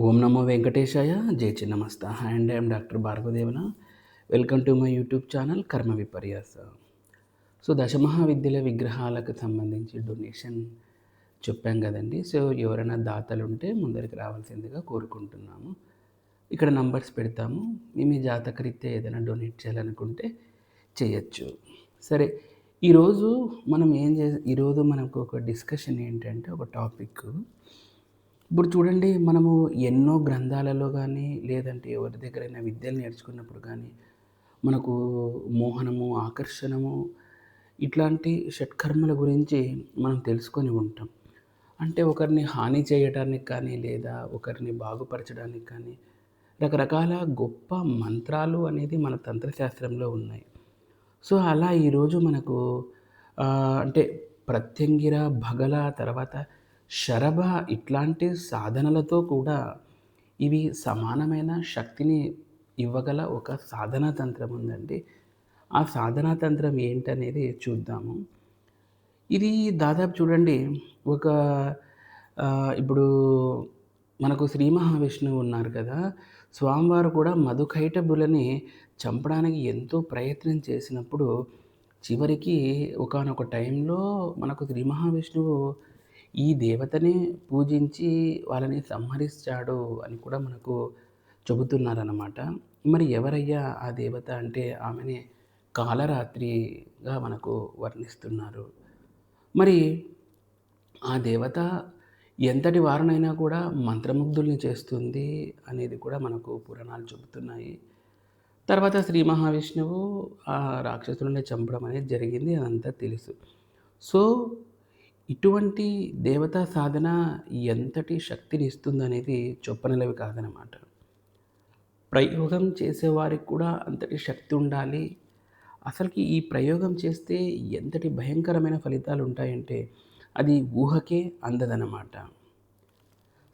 ఓం నమో వెంకటేశాయ. జై Chinnamasta and I'm doctor Bhargavadevana. Welcome to my YouTube channel Karma Viparyasa. So దశమహావిద్యల విగ్రహాలకు సంబంధించి డొనేషన్ చెప్పాం కదండి. సో ఎవరైనా దాతలు ఉంటే ముందరికి రావాల్సిందిగా కోరుకుంటున్నాము. ఇక్కడ నంబర్స్ పెడతాము. మీ మీ జాతకరీత్యా ఏదైనా డొనేట్ చేయాలనుకుంటే చేయొచ్చు. సరే ఈరోజు మనం ఏం చే ఈరోజు మనకు ఒక డిస్కషన్ ఏంటంటే ఒక టాపిక్. ఇప్పుడు చూడండి మనము ఎన్నో గ్రంథాలలో కానీ లేదంటే ఎవరి దగ్గరైనా విద్యలు నేర్చుకున్నప్పుడు కానీ మనకు మోహనము ఆకర్షణము ఇట్లాంటి షట్కర్మల గురించి మనం తెలుసుకొని ఉంటాం. అంటే ఒకరిని హాని చేయడానికి కానీ లేదా ఒకరిని బాగుపరచడానికి కానీ రకరకాల గొప్ప మంత్రాలు అనేది మన తంత్రశాస్త్రంలో ఉన్నాయి. సో అలా ఈరోజు మనకు అంటే ప్రత్యంగిర భగల తర్వాత శరభ ఇట్లాంటి సాధనలతో కూడా ఇవి సమానమైన శక్తిని ఇవ్వగల ఒక సాధనా తంత్రం ఉందండి. ఆ సాధనా తంత్రం ఏంటనేది చూద్దాము. ఇది దాదాపు చూడండి ఒక ఇప్పుడు మనకు శ్రీ మహావిష్ణువు ఉన్నారు కదా స్వామివారు కూడా మధుకైటబులని చంపడానికి ఎంతో ప్రయత్నం చేసినప్పుడు చివరికి ఒకానొక టైంలో మనకు శ్రీ మహావిష్ణువు ఈ దేవతని పూజించి వాళ్ళని సంహరిస్తాడు అని కూడా మనకు చెబుతున్నారన్నమాట. మరి ఎవరయ్యా ఆ దేవత అంటే ఆమెని కాలరాత్రిగా మనకు వర్ణిస్తున్నారు. మరి ఆ దేవత ఎంతటి వారనైనా కూడా మంత్రముగ్ధుల్ని చేస్తుంది అనేది కూడా మనకు పురాణాలు చెబుతున్నాయి. తర్వాత శ్రీ మహావిష్ణువు ఆ రాక్షసులని చంపడం అనేది జరిగింది అదంతా తెలుసు. సో ఇటువంటి దేవతా సాధన ఎంతటి శక్తిని ఇస్తుందనేది చెప్పనలవి కాదనమాట ప్రయోగం చేసేవారికి కూడా అంతటి శక్తి ఉండాలి. అసలుకి ఈ ప్రయోగం చేస్తే ఎంతటి భయంకరమైన ఫలితాలు ఉంటాయంటే అది ఊహకే అందదనమాట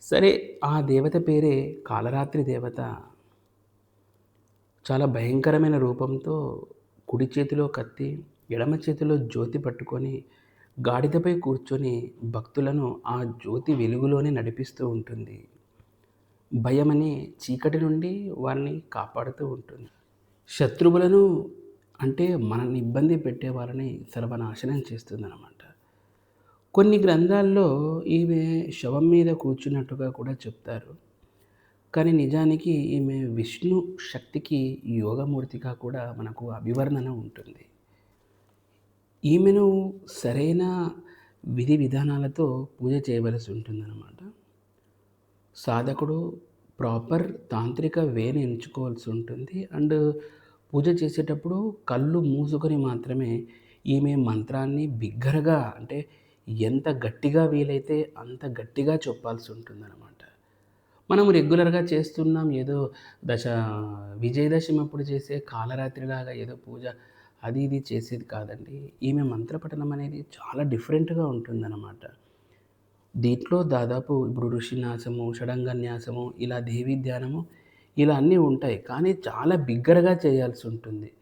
సరే ఆ దేవత పేరే కాలరాత్రి దేవత. చాలా భయంకరమైన రూపంతో కుడి చేతిలో కత్తి ఎడమ చేతిలో జ్యోతి పట్టుకొని గాడిదపై కూర్చొని భక్తులను ఆ జ్యోతి వెలుగులోనే నడిపిస్తూ ఉంటుంది. భయమని చీకటి నుండి వారిని కాపాడుతూ ఉంటుంది. శత్రువులను అంటే మనల్ని ఇబ్బంది పెట్టే వారిని సర్వనాశనం చేస్తుందన్నమాట. కొన్ని గ్రంథాల్లో ఈమె శవం మీద కూర్చున్నట్టుగా కూడా చెప్తారు. కానీ నిజానికి ఈమె విష్ణు శక్తికి యోగమూర్తిగా కూడా మనకు అభివర్ణన ఉంటుంది. ఈమెను సరైన విధి విధానాలతో పూజ చేయవలసి ఉంటుందన్నమాట. సాధకుడు ప్రాపర్ తాంత్రిక వేని ఎంచుకోవాల్సి ఉంటుంది. అండ్ పూజ చేసేటప్పుడు కళ్ళు మూసుకొని మాత్రమే ఈమె మంత్రాన్ని బిగ్గరగా అంటే ఎంత గట్టిగా వీలైతే అంత గట్టిగా చెప్పాల్సి ఉంటుందన్నమాట. మనం రెగ్యులర్గా చేస్తున్నాం. ఏదో దశ విజయదశమి అప్పుడు చేసే కాలరాత్రిలాగా ఏదో పూజ అది ఇది చేసేది కాదండి. ఈమె మంత్రపఠనం అనేది చాలా డిఫరెంట్గా ఉంటుందన్నమాట. దీంట్లో దాదాపు ఇప్పుడు ఋషిన్యాసము షడంగన్యాసము ఇలా దేవీ ధ్యానము ఇలా అన్నీ ఉంటాయి. కానీ చాలా బిగ్గరగా చేయాల్సి ఉంటుంది.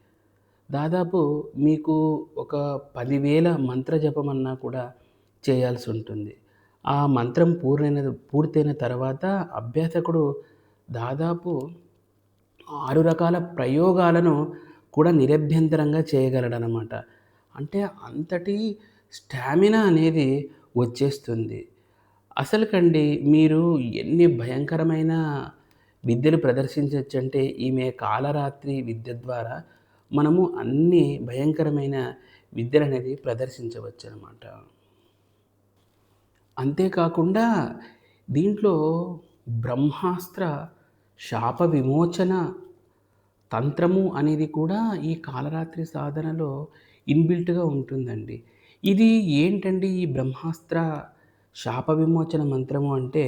దాదాపు మీకు ఒక పదివేల మంత్ర జపం అన్నా కూడా చేయాల్సి ఉంటుంది. ఆ మంత్రం పూర్తయిన పూర్తయిన తర్వాత అభ్యాసకుడు దాదాపు ఆరు రకాల ప్రయోగాలను కూడా నిరభ్యంతరంగా చేయగలడనమాట అంటే అంతటి స్టామినా అనేది వచ్చేస్తుంది. అసలు కండి మీరు ఎన్ని భయంకరమైన విద్యలు ప్రదర్శించవచ్చు అంటే ఈమె కాలరాత్రి విద్య ద్వారా మనము అన్ని భయంకరమైన విద్యలు అనేది ప్రదర్శించవచ్చు అనమాట అంతేకాకుండా దీంట్లో బ్రహ్మాస్త్ర శాప విమోచన తంత్రము అనేది కూడా ఈ కాలరాత్రి సాధనలో ఇన్బిల్ట్గా ఉంటుందండి. ఇది ఏంటండి ఈ బ్రహ్మాస్త్ర శాప విమోచన మంత్రము అంటే?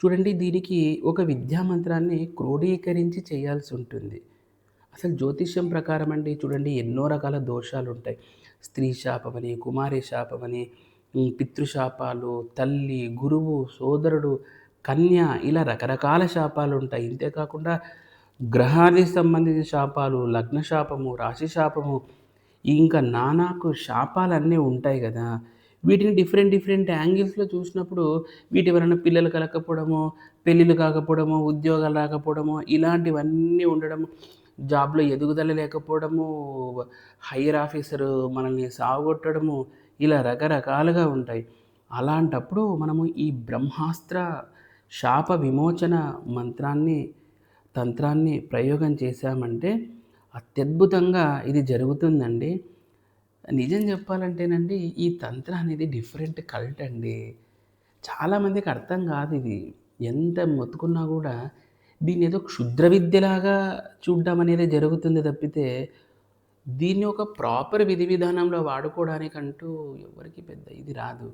చూడండి దీనికి ఒక విద్యా మంత్రాన్ని క్రోడీకరించి చేయాల్సి ఉంటుంది. అసలు జ్యోతిష్యం ప్రకారం అండి చూడండి ఎన్నో రకాల దోషాలు ఉంటాయి. స్త్రీ శాపమని కుమారి శాపమని పితృశాపాలు తల్లి గురువు సోదరుడు కన్య ఇలా రకరకాల శాపాలు ఉంటాయి. ఇంతేకాకుండా గ్రహానికి సంబంధించిన శాపాలు లగ్న శాపము రాశి శాపము ఇంకా నానాకు శాపాలన్నీ ఉంటాయి కదా వీటిని డిఫరెంట్ డిఫరెంట్ యాంగిల్స్‌లో చూసినప్పుడు వీటి వలన పిల్లలు కలకపోవడము పెళ్ళిళ్ళు కాకపోవడము ఉద్యోగాలు రాకపోవడము ఇలాంటివన్నీ ఉండడము, జాబ్‌లో ఎదుగుదల లేకపోవడము, హైయర్ ఆఫీసరు మనల్ని సాగొట్టడము ఇలా రకరకాలుగా ఉంటాయి. అలాంటప్పుడు మనము ఈ బ్రహ్మాస్త్ర శాప విమోచన మంత్రాన్ని, తంత్రాన్ని ప్రయోగం చేశామంటే అత్యద్భుతంగా ఇది జరుగుతుందండి. నిజం చెప్పాలంటేనండి ఈ తంత్రం అనేది డిఫరెంట్ కల్ట్ అండి. చాలామందికి అర్థం కాదు ఇది. ఎంత మొత్తుకున్నా కూడా దీన్నేదో క్షుద్ర విద్యలాగా చూడడం అనేది జరుగుతుంది తప్పితే, దీన్ని ఒక ప్రాపర్ విధి విధానంలో వాడుకోవడానికంటూ ఎవరికి పెద్ద ఇది రాదు.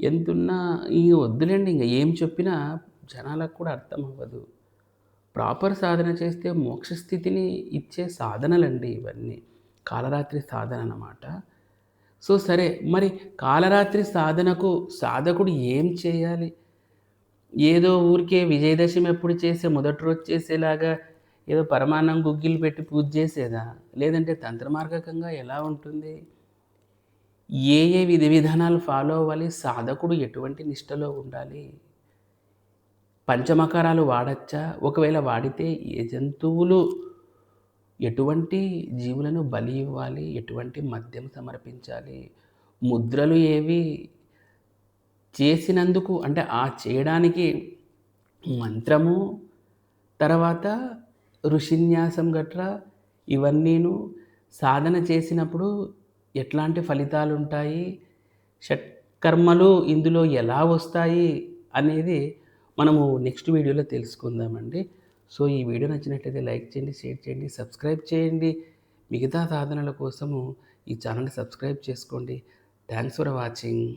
ఎంతున్నా ఇగ వద్దులేండి ఇంక ఏం చెప్పినా జనాలకు కూడా అర్థం అవ్వదు. ప్రాపర్ సాధన చేస్తే మోక్షస్థితిని ఇచ్చే సాధనలండి ఇవన్నీ. కాలరాత్రి సాధన అన్నమాట. సో, సరే మరి కాలరాత్రి సాధనకు సాధకుడు ఏం చేయాలి? ఏదో ఊరికే విజయదశమి ఎప్పుడు చేసే మొదటి రోజు చేసేలాగా ఏదో పరమాన్నం గుగ్గిలు పెట్టి పూజ చేసేదా? లేదంటే తంత్రమార్గకంగా ఎలా ఉంటుంది? ఏ ఏ విధి విధానాలు ఫాలో అవ్వాలి? సాధకుడు ఎటువంటి నిష్టలో ఉండాలి? పంచమకారాలు వాడచ్చా? ఒకవేళ వాడితే ఏ జంతువులు ఎటువంటి జీవులను బలి ఇవ్వాలి? ఎటువంటి మద్యం సమర్పించాలి? ముద్రలు ఏవి? చేసినందుకు అంటే ఆ చేయడానికి మంత్రము, తర్వాత ఋషిన్యాసం గట్రా ఇవన్నీను సాధన చేసినప్పుడు ఎట్లాంటి ఫలితాలుంటాయి? షట్కర్మలు ఇందులో ఎలా వస్తాయి? అనేది మనము నెక్స్ట్ వీడియోలో తెలుసుకుందామండి. సో, ఈ వీడియో నచ్చినట్లయితే లైక్ చేయండి, షేర్ చేయండి, సబ్స్క్రైబ్ చేయండి. మిగతా సాధనల కోసము ఈ ఛానల్ని సబ్స్క్రైబ్ చేసుకోండి. Thanks for watching.